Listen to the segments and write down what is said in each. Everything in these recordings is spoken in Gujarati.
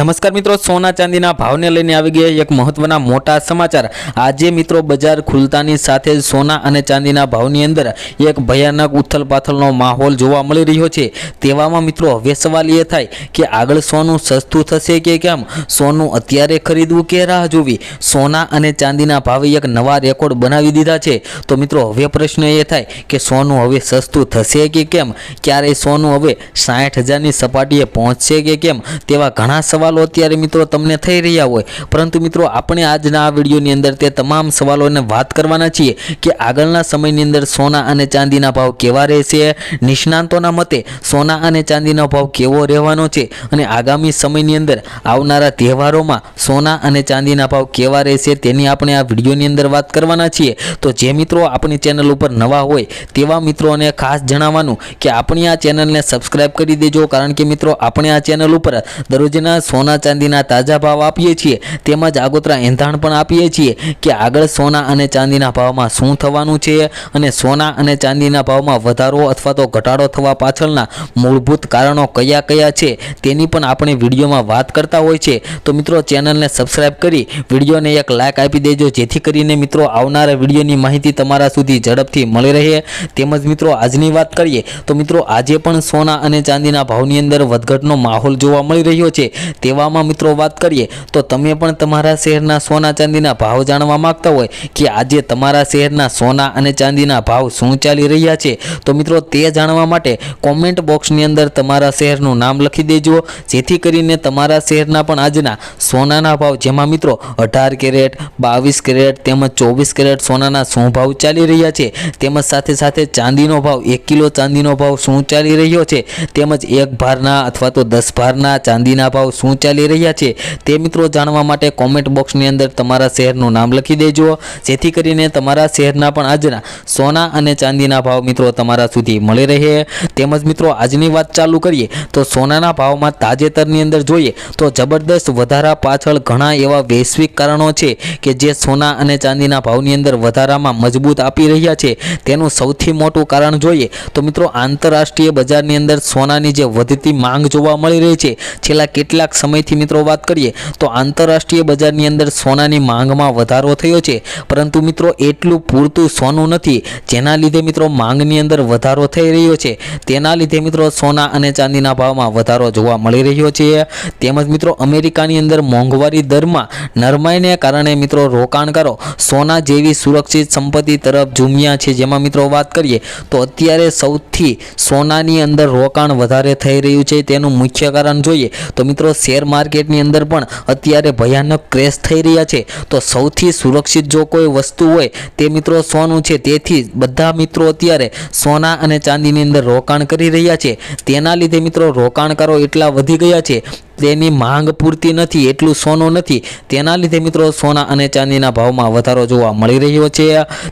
નમસ્કાર મિત્રો, સોના ચાંદીના ભાવને લઈને આવી ગયા એક મહત્વના મોટા સમાચાર. આજે મિત્રો બજાર ખુલતાની સાથે જ સોના અને ચાંદીના ભાવની અંદર એક ભયાનક ઉથલપાથલનો માહોલ જોવા મળી રહ્યો છે. તેવામાં મિત્રો હવે સવાલ એ થાય કે આગળ સોનું સસ્તું થશે કે કેમ? સોનું અત્યારે ખરીદવું કે રાહ જોવી? સોના અને ચાંદીના ભાવે એક નવા રેકોર્ડ બનાવી દીધા છે. તો મિત્રો હવે પ્રશ્ન એ થાય કે સોનું હવે સસ્તું થશે કે કેમ? ક્યારે સોનું હવે સાઠ હજારની સપાટીએ પહોંચશે કે કેમ? તેવા ઘણા સવાલો અત્યારે મિત્રો તમને થઈ રહ્યા હોય. પરંતુ મિત્રો, આપણે આજના આ વિડીયોની અંદર તે તમામ સવાલોને વાત કરવાના છીએ કે આગળના સમયની અંદર સોના અને ચાંદીના ભાવ કેવા રહેશે? નિષ્ણાંતોના મતે સોના અને ચાંદીનો ભાવ કેવો રહેવાનો છે? અને આગામી સમયની અંદર આવનારા તહેવારોમાં સોના અને ચાંદીના ભાવ કેવા રહેશે તેની આપણે આ વિડીયોની અંદર વાત કરવાના છીએ. તો જે મિત્રો આપણી ચેનલ ઉપર નવા હોય, તેવા મિત્રોને ખાસ જણાવવાનું કે આપણી આ ચેનલને સબસ્ક્રાઇબ કરી દેજો. કારણ કે મિત્રો, આપણે આ ચેનલ ઉપર દરરોજના સોના ચાંદીના તાજા ભાવ આપીએ છીએ, તેમજ આગોતરા એંધાણ પણ આપીએ છીએ કે આગળ સોના અને ચાંદીના ભાવમાં શું થવાનું છે અને સોના અને ચાંદીના ભાવમાં વધારો અથવા તો ઘટાડો થવા પાછળના મૂળભૂત કારણો કયા કયા છે તેની પણ આપણે વિડીયોમાં વાત કરતા હોય છે. તો મિત્રો, ચેનલને સબસ્ક્રાઇબ કરી વિડીયોને એક લાઇક આપી દેજો, જેથી કરીને મિત્રો આવનારા વિડીયોની માહિતી તમારા સુધી ઝડપથી મળી રહે. તેમજ મિત્રો, આજની વાત કરીએ, તો મિત્રો, આજે પણ સોના અને ચાંદીના ભાવની અંદર વધઘટનો માહોલ જોવા મળી રહ્યો છે. તેવામાં મિત્રો વાત કરીએ, તો તમે પણ તમારા શહેરના સોના ચાંદીના ભાવ જાણવા માંગતા હોય કે આજે તમારા શહેરના સોના અને ચાંદીના ભાવ શું ચાલી રહ્યા છે, તો મિત્રો તે જાણવા માટે કોમેન્ટ બોક્સની અંદર તમારા શહેરનું નામ લખી દેજો, જેથી કરીને તમારા શહેરના પણ આજના સોનાના ભાવ, જેમાં મિત્રો અઢાર કેરેટ, બાવીસ કેરેટ તેમજ ચોવીસ કેરેટ સોનાના શું ભાવ ચાલી રહ્યા છે, તેમજ સાથે સાથે ચાંદીનો ભાવ, એક કિલો ચાંદીનો ભાવ શું ચાલી રહ્યો છે, તેમજ એક ભારના અથવા તો દસ ભારના ચાંદીના ભાવ શું ચાલી રહ્યા છે તે મિત્રો જાણવા માટે કોમેન્ટ બોક્સની અંદર તમારા શહેરનું નામ લખી દેજો. જેથી કરીને તમારા શહેરના પણ આજના સોના અને ચાંદીના ભાવ મિત્રો તમારા સુધી મળી રહે. તેમજ મિત્રો આજની વાત ચાલુ કરીએ તો સોનાના ભાવમાં તાજેતરની અંદર જોઈએ તો જબરદસ્ત વધારા પાછળ ઘણા એવા વૈશ્વિક કારણો છે કે જે સોના અને ચાંદીના ભાવની અંદર વધારામાં મજબૂત આપી રહ્યા છે. તેનું સૌથી મોટું કારણ જોઈએ તો મિત્રો આંતરરાષ્ટ્રીય બજારની અંદર સોનાની જે વધતી માંગ જોવા મળી રહી છે. છેલ્લા કેટલાક સમયથી મિત્રો વાત કરીએ, તો આંતરરાષ્ટ્રીય બજારની અંદર સોનાની માંગમાં વધારો થયો છે. પરંતુ મિત્રો એટલું પૂરતું સોનું નથી, જેના લીધે મિત્રો માંગની અંદર વધારો થઈ રહ્યો છે. તેના લીધે મિત્રો સોના અને ચાંદીના ભાવમાં વધારો જોવા મળી રહ્યો છે. તેમજ મિત્રો અમેરિકાની અંદર મોંઘવારી દરમાં નરમાઈને કારણે મિત્રો રોકાણકારો સોના જેવી સુરક્ષિત સંપત્તિ તરફ ઝૂમ્યા છે. જેમાં મિત્રો વાત કરીએ, તો અત્યારે સૌથી સોનાની અંદર રોકાણ વધારે થઈ રહ્યું છે. તેનું મુખ્ય કારણ જોઈએ, તો મિત્રો શેર માર્કેટની અંદર પણ અત્યારે ભયાનક ક્રેશ થઈ રહ્યા છે. તો સૌથી સુરક્ષિત જો કોઈ વસ્તુ હોય તે મિત્રો સોનું છે. તેથી બધા મિત્રો અત્યારે સોના અને ચાંદીની અંદર રોકાણ કરી રહ્યા છે. તેના લીધે મિત્રો રોકાણકારો એટલા વધી ગયા છે તેની માંગ પૂરતી નથી, એટલું સોનું નથી. તેના લીધે મિત્રો સોના અને ચાંદીના ભાવમાં વધારો જોવા મળી રહ્યો છે.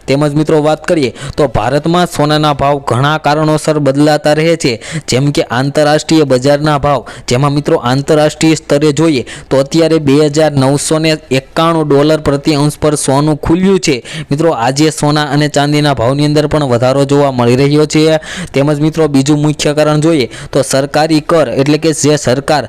તેમજ મિત્રો વાત કરીએ તો ભારતમાં સોનાના ભાવ ઘણા કારણોસર બદલાતા રહે છે. જેમ કે આંતરરાષ્ટ્રીય બજારના ભાવ. જેમાં મિત્રો આંતરરાષ્ટ્રીય સ્તરે જોઈએ તો અત્યારે બે હજાર નવસો ને એકાણું ડોલર પ્રતિ અંશ પર સોનું ખુલ્યું છે. મિત્રો આજે સોના અને ચાંદીના ભાવની અંદર પણ વધારો જોવા મળી રહ્યો છે. તેમજ મિત્રો બીજું મુખ્ય કારણ જોઈએ તો સરકારી કર એટલે કે જે સરકાર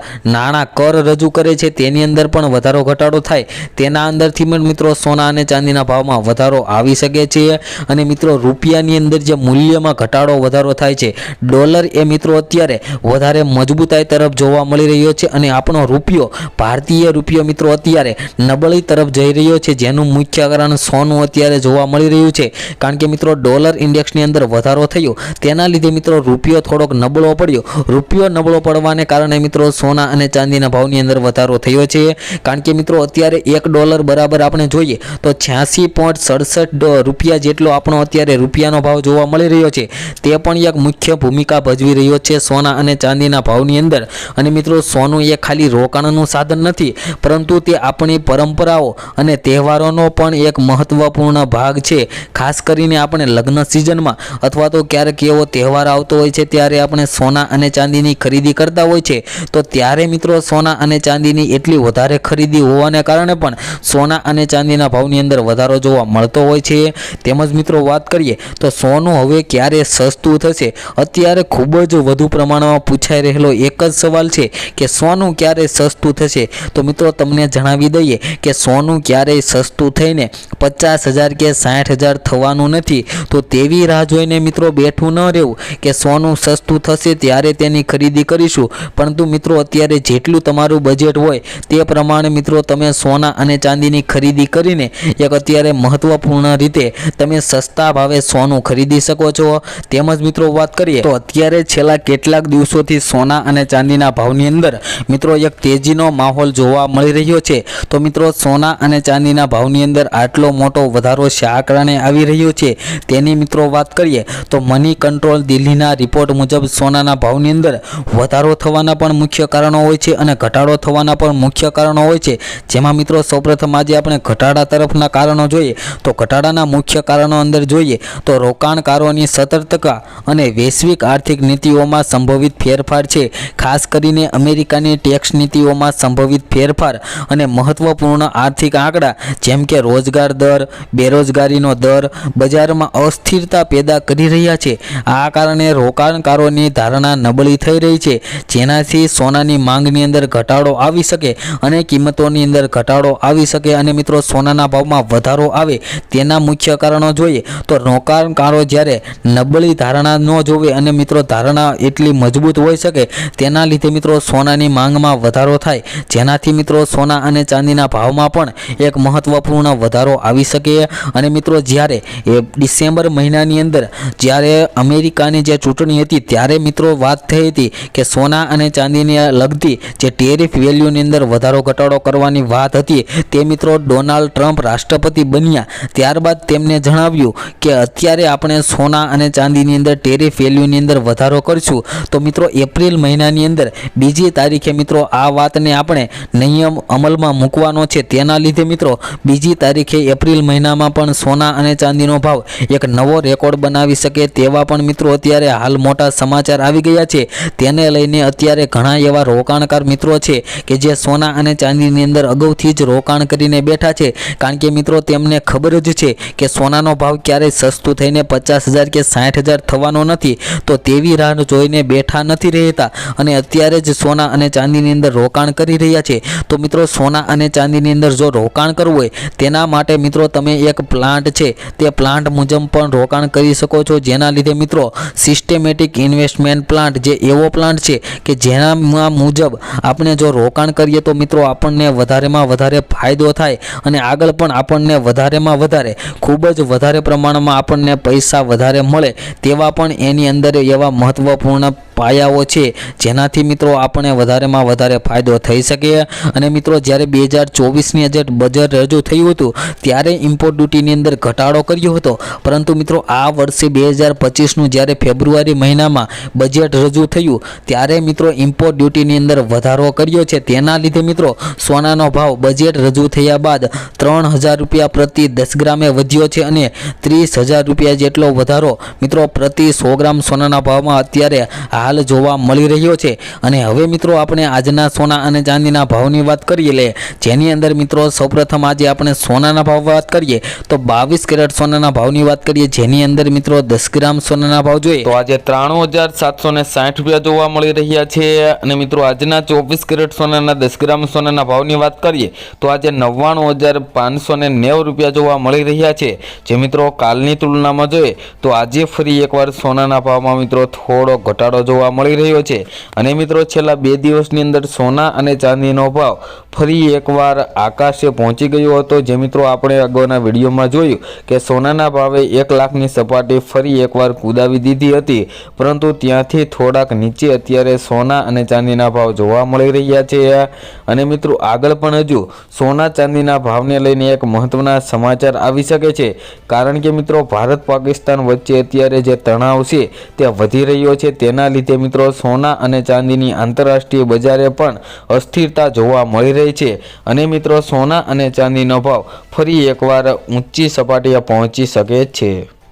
નાણાં કર રજૂ કરે છે, તેની અંદર પણ વધારો ઘટાડો થાય. તેના અંદરથી પણ મિત્રો સોના અને ચાંદીના ભાવમાં વધારો આવી શકે છે અને મિત્રો રૂપિયાની અંદર જે મૂલ્યમાં ઘટાડો વધારો થાય છે, ડોલર એ મિત્રો અત્યારે વધારે મજબૂતાઈ તરફ જોવા મળી રહ્યો છે અને આપણો રૂપિયો, ભારતીય રૂપિયો મિત્રો અત્યારે નબળી તરફ જઈ રહ્યો છે, જેનું મુખ્ય કારણ સોનું અત્યારે જોવા મળી રહ્યું છે. કારણ કે મિત્રો ડોલર ઇન્ડેક્સની અંદર વધારો થયો, તેના લીધે મિત્રો રૂપિયો થોડોક નબળો પડ્યો. રૂપિયો નબળો પડવાને કારણે મિત્રો સોના અને ચાંદીના ભાવની અંદર વધારો થયો છે. કારણ કે મિત્રો, અત્યારે એક ડોલર બરાબર આપણે જોઈએ તો છ્યાસી પોઈન્ટ સડસઠ રૂપિયા જેટલો આપણો અત્યારે રૂપિયાનો ભાવ જોવા મળી રહ્યો છે. તે પણ એક મુખ્ય ભૂમિકા ભજવી રહ્યો છે સોના અને ચાંદીના ભાવની અંદર. અને મિત્રો, સોનું એ ખાલી રોકાણનું સાધન નથી, પરંતુ તે આપણી પરંપરાઓ અને તહેવારોનો પણ એક મહત્વપૂર્ણ ભાગ છે. ખાસ કરીને આપણે લગ્ન સિઝનમાં અથવા તો ક્યારેક એવો તહેવાર આવતો હોય છે, ત્યારે આપણે સોના અને ચાંદીની ખરીદી કરતા હોય છે. તો ત્યારે મિત્રો, સોના અને ચાંદીની એટલી વધારે ખરીદી હોવાને કારણે પણ સોના અને ચાંદીના ભાવની અંદર વધારો જોવા મળતો હોય છે. તેમજ મિત્રો, વાત કરીએ તો સોનું હવે ક્યારે સસ્તું થશે? અત્યારે ખૂબ જ વધુ પ્રમાણમાં પૂછાઈ રહેલો એક જ સવાલ છે કે સોનું ક્યારે સસ્તું થશે? તો મિત્રો, તમને જણાવી દઈએ કે સોનું ક્યારેય સસ્તું થઈને પચાસ હજાર કે સાઠ હજાર થવાનું નથી. તો તેવી રાહ જોઈને મિત્રો, બેઠું ન રહેવું કે સોનું સસ્તું થશે ત્યારે તેની ખરીદી કરીશું. પરંતુ મિત્રો, અત્યારે જેટલું તમારું બજેટ હોય તે પ્રમાણે મિત્રો તમે સોના અને ચાંદીની ખરીદી કરીને એક અત્યારે મહત્વપૂર્ણ રીતે તમે સસ્તા ભાવે સોનું ખરીદી શકો છો. તેમજ મિત્રો વાત કરીએ તો અત્યારે છેલ્લા કેટલાક દિવસોથી સોના અને ચાંદીના ભાવની અંદર મિત્રો એક તેજીનો માહોલ જોવા મળી રહ્યો છે. તો મિત્રો સોના અને ચાંદીના ભાવની અંદર આટલો મોટો વધારો શા કારણે આવી રહ્યો છે તેની મિત્રો વાત કરીએ તો મની કંટ્રોલ દિલ્હીના રિપોર્ટ મુજબ સોનાના ભાવની અંદર વધારો થવાના પણ મુખ્ય કારણો હોય છે અને ઘટાડો થવાના પણ મુખ્ય કારણો હોય છે. જેમાં મિત્રો, સૌપ્રથમ આજે આપણે ઘટાડા તરફના કારણો જોઈએ. તો ઘટાડાના મુખ્ય કારણો અંદર જોઈએ તો રોકાણકારોની સતર્કતા અને વૈશ્વિક આર્થિક નીતિઓમાં સંભવિત ફેરફાર છે. ખાસ કરીને અમેરિકાની ટેક્સ નીતિઓમાં સંભવિત ફેરફાર અને મહત્વપૂર્ણ આર્થિક આંકડા, જેમ કે રોજગાર દર, બેરોજગારીનો દર, બજારમાં અસ્થિરતા પેદા કરી રહ્યા છે. આ કારણે રોકાણકારોની ધારણા નબળી થઈ રહી છે. જેનાથી સોનાની માંગની અંદર ઘટાડો આવી શકે અને કિંમતોની અંદર ઘટાડો આવી શકે અને મિત્રો સોનાના ભાવમાં વધારો આવે તેના મુખ્ય કારણો જોઈએ તો રોકાણકારો જ્યારે નબળી ધારણા ન જોવે અને મિત્રો ધારણા એટલી મજબૂત હોઈ શકે તેના લીધે મિત્રો સોનાની માંગમાં વધારો થાય. જેનાથી મિત્રો સોના અને ચાંદીના ભાવમાં પણ એક મહત્વપૂર્ણ વધારો આવી શકે અને મિત્રો જ્યારે એ ડિસેમ્બર મહિનાની અંદર જ્યારે અમેરિકાની જે ચૂંટણી હતી ત્યારે મિત્રો વાત થઈ હતી કે સોના અને ચાંદીને લગતી જે ટેરિફ વેલ્યુની અંદર વધારો ઘટાડો કરવાની વાત હતી તે મિત્રો ડોનાલ્ડ ટ્રમ્પ રાષ્ટ્રપતિ બન્યા. ત્યારબાદ તેમને જણાવ્યું કે અત્યારે આપણે સોના અને ચાંદીની અંદર ટેરિફ વેલ્યુની અંદર વધારો કરીશું. તો મિત્રો એપ્રિલ મહિનાની અંદર બીજી તારીખે મિત્રો આ વાતને આપણે નિયમ અમલમાં મૂકવાનો છે. તેના લીધે મિત્રો બીજી તારીખે એપ્રિલ મહિનામાં પણ સોના અને ચાંદીનો ભાવ એક નવો રેકોર્ડ બનાવી શકે તેવા પણ મિત્રો અત્યારે હાલ મોટા સમાચાર આવી ગયા છે. તેને લઈને અત્યારે ઘણા એવા રોકાણકાર મિત્રો છે કે જે સોના અને ચાંદીની અંદર અગાઉથી જ રોકાણ કરીને બેઠા છે. કારણ કે મિત્રો, તેમને ખબર જ છે કે સોનાનો ભાવ ક્યારેય સસ્તું થઈને પચાસ હજાર કે સાઠ હજાર થવાનો નથી. તો તેવી રાહ જોઈને બેઠા નથી રહેતા અને અત્યારે જ સોના અને ચાંદીની અંદર રોકાણ કરી રહ્યા છે. તો મિત્રો, સોના અને ચાંદીની અંદર જો રોકાણ કરવું હોય, તેના માટે મિત્રો તમે એક પ્લાન્ટ છે. તે પ્લાન્ટ મુજબ પણ રોકાણ કરી શકો છો. જેના લીધે મિત્રો સિસ્ટેમેટિક ઇન્વેસ્ટમેન્ટ પ્લાન્ટ જે એવો પ્લાન્ટ છે કે જેનામાં મુજબ આપણે જો રોકાણ કરીએ તો મિત્રો આપણને વધારેમાં વધારે ફાયદો થાય અને આગળ પણ આપણને વધારેમાં વધારે, ખૂબ જ વધારે પ્રમાણમાં આપણને પૈસા વધારે મળે તેવા પણ એની અંદર એવા મહત્ત્વપૂર્ણ પાયાઓ છે. જેનાથી મિત્રો આપણે વધારેમાં વધારે ફાયદો થઈ શકે. અને મિત્રો જ્યારે બે હજાર ચોવીસની જે બજેટ રજૂ થયું હતું, ત્યારે ઇમ્પોર્ટ ડ્યુટીની અંદર ઘટાડો કર્યો હતો. પરંતુ મિત્રો આ વર્ષે બે હજાર પચીસનું જ્યારે ફેબ્રુઆરી મહિનામાં બજેટ રજૂ થયું, ત્યારે મિત્રો ઇમ્પોર્ટ ડ્યુટીની અંદર વધારો કર્યો છે. તેના લીધે મિત્રો સોનાનો ભાવ બજેટ રજૂ થયા બાદ ત્રણ હજાર રૂપિયા પ્રતિ દસ ગ્રામે વધ્યો છે અને ત્રીસ હજાર રૂપિયા જેટલો વધારો મિત્રો પ્રતિ સો ગ્રામ સોનાના ભાવમાં અત્યારે હાલ જોવા મળી રહ્યો છે. અને હવે મિત્રો આપણે આજના સોના અને ચાંદીના ભાવની વાત કરીએ લે, જેની અંદર મિત્રો સૌપ્રથમ આજે આપણે સોનાના ભાવ વાત કરીએ, તો બાવીસ કેરેટ સોનાના ભાવની વાત કરીએ, જેની અંદર મિત્રો દસ ગ્રામ સોનાના ભાવ જોઈએ. તો આજે ત્રાણું હજાર સાતસો ને સાઠ રૂપિયા જોવા મળી રહ્યા છે, અને મિત્રો આજના ચોવીસ કેરેટ સોનાના દસ ગ્રામ સોનાના ભાવની વાત કરીએ, તો આજે નવ્વાણું હજાર પાંચસો ને નેવું રૂપિયા જોવા મળી રહ્યા છે. જે મિત્રો કાલની તુલનામાં જોઈએ, તો આજે ફરી એકવાર સોનાના ભાવમાં મિત્રો થોડો ઘટાડો જોવા મળી રહ્યો છે. અને મિત્રો, છેલ્લા બે દિવસની અંદર સોના અને ચાંદીનો ભાવ ફરી એકવાર આકાશે પહોંચી ગયો હતો. જે મિત્રો, આપણે અગાઉના વિડીયોમાં જોયું કે સોનાના ભાવે એક લાખની સપાટી ફરી એકવાર કૂદાવી દીધી હતી. પરંતુ ત્યાંથી થોડાક નીચે અત્યારે સોના અને ચાંદીના ભાવ જોવા મળી રહ્યા છે. અને મિત્રો, આગળ પણ હજુ સોના, ચાંદીના ભાવને લઈને એક મહત્વના સમાચાર આવી શકે છે. કારણ કે મિત્રો ભારત પાકિસ્તાન વચ્ચે અત્યારે જે તણાવ છે, તે વધી રહ્યો છે. તેના લીધે મિત્રો સોના અને ચાંદીની આંતરરાષ્ટ્રીય બજારે પણ અસ્થિરતા જોવા મળી રહી છે. અને મિત્રો, સોના અને ચાંદીનો ભાવ ફરી એકવાર ઊંચી સપાટીએ પહોંચી શકે છે.